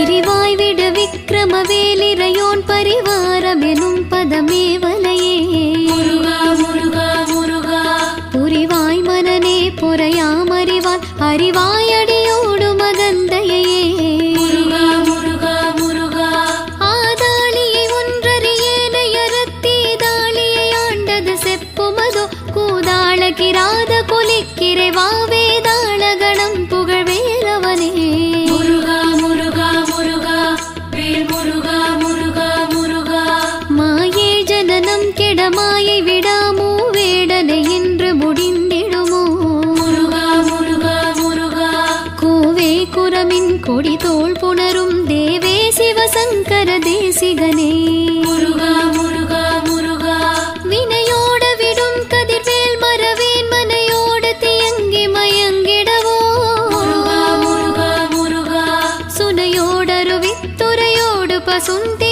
விரிவாய் விடு விக்ரம வேலிரையோன் பரிவாரம் எனும் பதமே வலையே. புரிவாய் மனநே புறையாம் அறிவான் அறிவாய் அடியோடு மகந்தையே. கூதாளகிராத குலிக்க தாயை விடாமோ வேடனை என்று முடிந்திடுமோ? முருகா முருகா முருகா. கோவே குரமின் கொடி தோல் புணரும் தேவே சிவசங்கர தேசிகனே. முருகா முருகா முருகா. வினையோட விடும் கதிர்வேல் மரவேன் மனையோடு தியங்கி மயங்கிடவோ? முருகா முருகா முருகா. சுனையோடருவித்துறையோடு பசுந்தே